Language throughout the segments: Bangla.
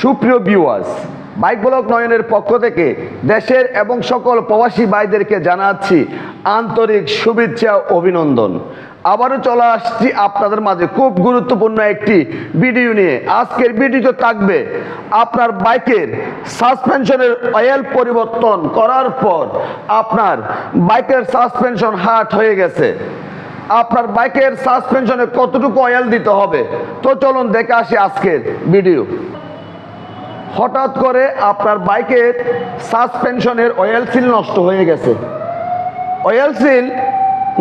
সুপ্রিয় ভিউয়ার্স বাইক ব্লক নয়নের পক্ষ থেকে দেশের এবং সকল প্রবাসী ভাইদেরকে জানাচ্ছি আন্তরিক শুভেচ্ছা অভিনন্দন। আবারও চলে আসছি আপনাদের মাঝে খুব গুরুত্বপূর্ণ একটি ভিডিও নিয়ে। আজকের ভিডিওতে থাকবে আপনার বাইকের সাসপেনশনের অয়েল পরিবর্তন করার পর আপনার বাইকের সাসপেনশন হার্ট হয়ে গেছে। আপনার বাইকের সাসপেনশনে কতটুকু অয়েল দিতে হবে? তো চলুন দেখে আসি আজকের ভিডিও। হঠাৎ করে আপনার বাইকের সাসপেনশনের অয়েল সিল নষ্ট হয়ে গেছে। অয়েল সিল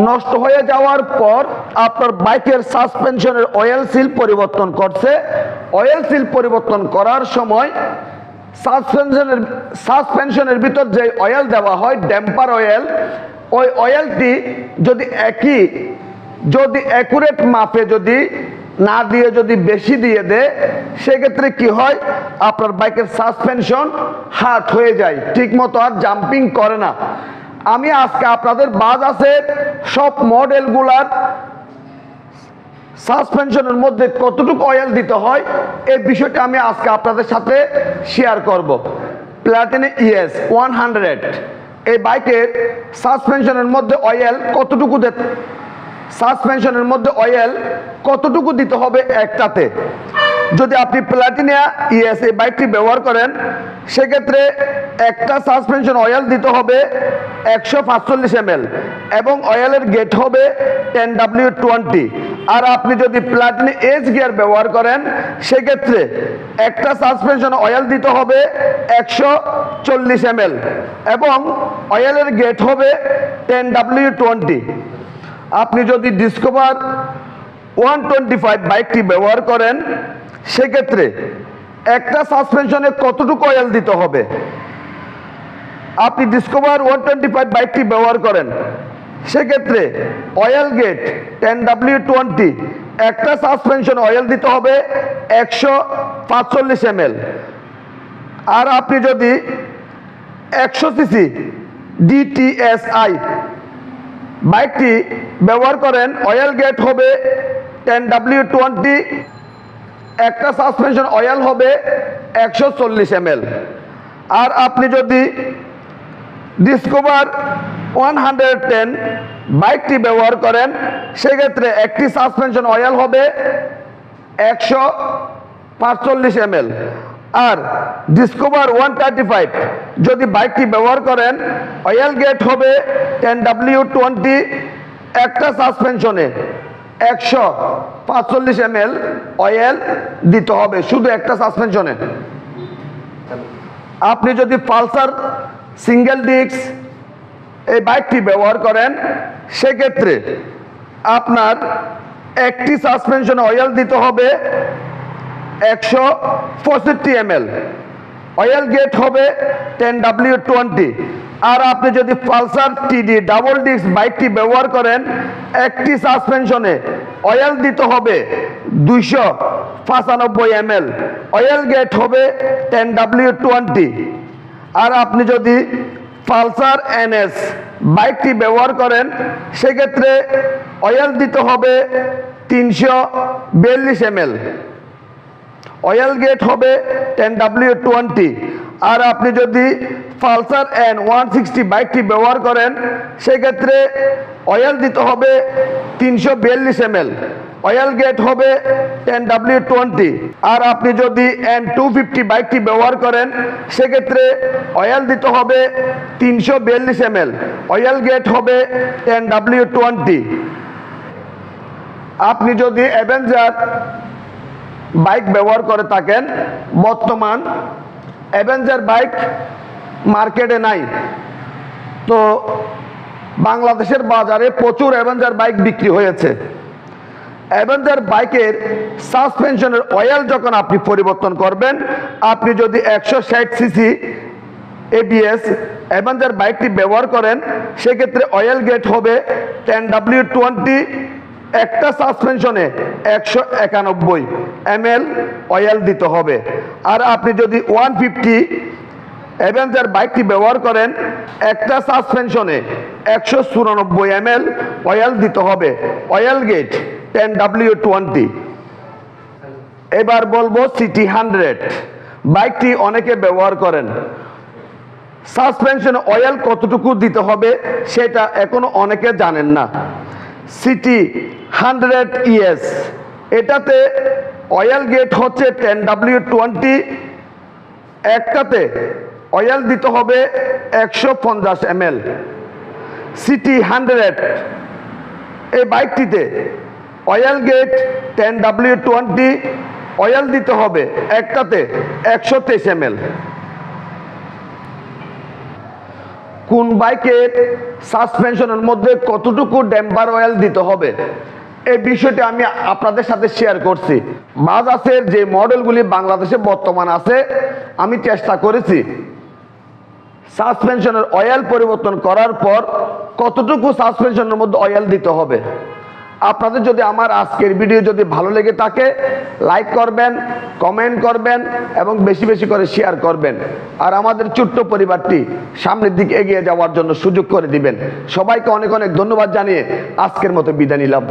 নষ্ট হয়ে যাওয়ার পর আপনার বাইকের সাসপেনশনের অয়েল সিল পরিবর্তন করছে। অয়েল সিল পরিবর্তন করার সময় সাসপেনশনের সাসপেনশনের ভিতর যে অয়েল দেওয়া হয় ড্যাম্পার অয়েল ওই অয়েলটি যদি একই, যদি অ্যাকুরেট মাপে যদি না দিয়ে যদি বেশি দিয়ে দেয় সেক্ষেত্রে কি হয়? আপনার বাইকের সাসপেনশন হার্ট হয়ে যায়। ঠিক মতো আর জাম্পিং করে না। আমি আজকে আপনাদের বাজ আছে সব মডেলগুলার সাসপেনশনের মধ্যে কতটুকু অয়েল দিতে হয়, এই বিষয়টা আমি আজকে আপনাদের সাথে শেয়ার করব। প্ল্যাটিনে ইএস ওয়ান হান্ড্রেড এই বাইকের সাসপেনশনের মধ্যে অয়েল কতটুকু সাসপেনশনের মধ্যে অয়েল কতটুকু দিতে হবে একটাতে? যদি আপনি প্লাটিনিয়া ইএস এই বাইকটি ব্যবহার করেন, সেক্ষেত্রে একটা সাসপেনশন অয়েল দিতে হবে একশো পাঁচচল্লিশ এম এবং অয়েলের গেট হবে টেন ডাব্লিউ টোয়েন্টি। আর আপনি যদি প্লাটিনি এজ গিয়ার ব্যবহার করেন, সেক্ষেত্রে একটা সাসপেনশন অয়েল দিতে হবে একশো চল্লিশ এম এবং অয়েলের গেট হবে টেন ডাব্লিউ টোয়েন্টি। আপনি যদি ডিসকভার ওয়ান টোয়েন্টি ফাইভ বাইকটি ব্যবহার করেন, সেক্ষেত্রে একটা সাসপেনশনে কতটুকু অয়েল দিতে হবে? আপনি ডিসকভার ওয়ান টোয়েন্টি ফাইভ বাইকটি ব্যবহার করেন, সেক্ষেত্রে oil grade ten W twenty একটা সাসপেনশন অয়েল দিতে হবে একশো পাঁচচল্লিশ এম আর আপনি যদি একশো সিসি ডিটিএসআই বাইকটি ব্যবহার করেন অয়েল গেট হবে টেন ডাব্লিউ টোয়েন্টি একটা সাসপেনশন অয়েল হবে একশো চল্লিশ আর আপনি যদি ডিসকভার ওয়ান হান্ড্রেড টেন বাইকটি ব্যবহার করেন, সেক্ষেত্রে একটি সাসপেনশন অয়েল হবে একশো পাঁচচল্লিশ এম আর ডিসকভার ওয়ান থার্টি ফাইভ যদি বাইকটি ব্যবহার করেন অয়েল গেট হবে টেন ডাব্লিউ টোয়েন্টি একটা সাসপেনশনে একশো পাঁচচল্লিশ এম অয়েল দিতে হবে, শুধু একটা সাসপেনশনে আপনি যদি পালসার সিঙ্গেল ডিস্ক এই বাইকটি ব্যবহার করেন, সেক্ষেত্রে আপনার একটি সাসপেনশনে অয়েল দিতে হবে একশো পঁয়ষট্টি এম অয়েল গেট হবে টেন ডাব্লিউ টোয়েন্টি আর আপনি যদি পালসার টিডি ডাবল ডিস্ক বাইকটি ব্যবহার করেন, একটি সাসপেনশনে অয়েল দিতে হবে দুইশো পঁচানব্বই এম অয়েল গেট হবে টেন ডাব্লিউ টোয়েন্টি আর আপনি যদি পালসার এনএস বাইকটি ব্যবহার করেন, সেক্ষেত্রে অয়েল দিতে হবে তিনশো বিয়াল্লিশ এম অয়েল গেট হবে টেন ডাব্লিউ টোয়েন্টি আর আপনি যদি পালসার এন ওয়ান সিক্সটি বাইকটি ব্যবহার করেন, সেক্ষেত্রে অয়েল দিতে হবে তিনশো বিয়াল্লিশ এম অয়েল গেট হবে টেন ডাব্লিউ টোয়েন্টি আর আপনি যদি এন টু ফিফটি বাইকটি ব্যবহার করেন, সেক্ষেত্রে অয়েল দিতে হবে তিনশো বিয়াল্লিশ এম অয়েল গেট হবে টেন ডাব্লিউ টোয়েন্টি আপনি যদি অ্যাভেঞ্জার বাইক ব্যবহার করে থাকেন। বর্তমান অ্যাভেঞ্জার বাইক মার্কেটে নাই। তো বাংলাদেশের বাজারে প্রচুর অ্যাভেঞ্জার বাইক বিক্রি হয়েছে। অ্যাভেঞ্জার বাইকের সাসপেনশনের অয়েল যখন আপনি পরিবর্তন করবেন, আপনি যদি একশো ষাট সিসি এবিএস অ্যাভেঞ্জার বাইকটি ব্যবহার করেন, সেক্ষেত্রে অয়েল গেট হবে টেন ডাব্লিউ টোয়েন্টি একটা সাসপেনশনে একশো একানব্বই এম অয়েল দিতে হবে। আর আপনি যদি ওয়ান ফিফটি অ্যাভেঞ্জার বাইকটি ব্যবহার করেন, একটা সাসপেনশনে একশো চুরানব্বই এম অয়েল দিতে হবে। Oil grade ten W twenty এবার বলব সিটি হান্ড্রেড বাইকটি অনেকে ব্যবহার করেন। সাসপেনশন অয়েল কতটুকু দিতে হবে, সেটা এখনও অনেকে জানেন না। সিটি হান্ড্রেড ইএস এটাতে অয়েল গেট হচ্ছে টেন ডাব্লিউ টোয়েন্টি একটাতে অয়েল দিতে হবে একশো পঞ্চাশ এম সিটি হান্ড্রেড এই বাইকটিতে oil grade ten W twenty oil দিতে হবে একটাতে একশো তেইশ এম কোন বাইকের সাসপেনশনের মধ্যে কতটুকু ড্যাম্পার অয়েল দিতে হবে? এই বিষয়টি আমি আপনাদের সাথে শেয়ার করছি। বাজাজের যে মডেলগুলি বাংলাদেশে বর্তমান আছে, আমি চেষ্টা করেছি। সাসপেনশনের অয়েল পরিবর্তন করার পর কতটুকু সাসপেনশনের মধ্যে অয়েল দিতে হবে? আপনাদের যদি আমার আজকের ভিডিও যদি ভালো লেগে থাকে লাইক করবেন কমেন্ট করবেন এবং বেশি বেশি করে শেয়ার করবেন। আর আমাদের ছোট্ট পরিবারটি সামনের দিকে এগিয়ে যাওয়ার জন্য সুযোগ করে দিবেন। সবাইকে অনেক অনেক ধন্যবাদ জানিয়ে আজকের মতো বিদায় নিলাম।